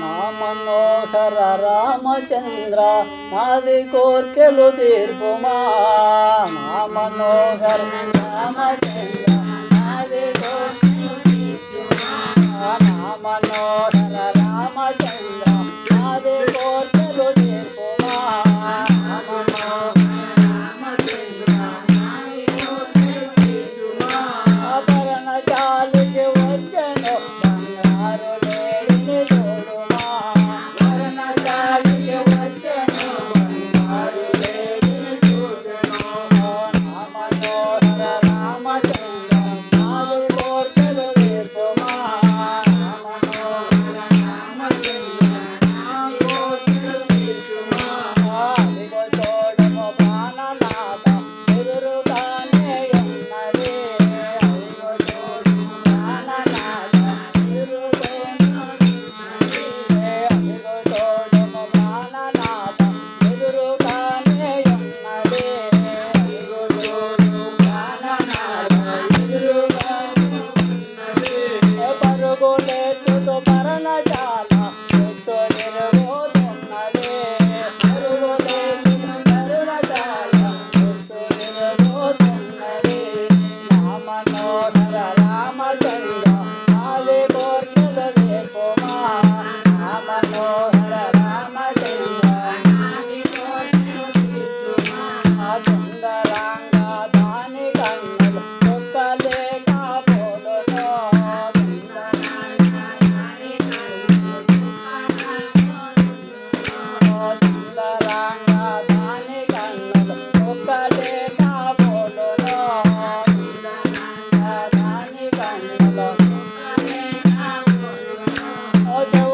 నా మనోహర రామచంద్ర నాది కోర్కెలు తీర్పుమా. నా మనోహర రామచంద్ర నాది కోర్కెలు తీర్పుమా. నా మనోహర రామచంద్ర నాది కోర్కె canto para nadie.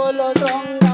বলো গঙ্গা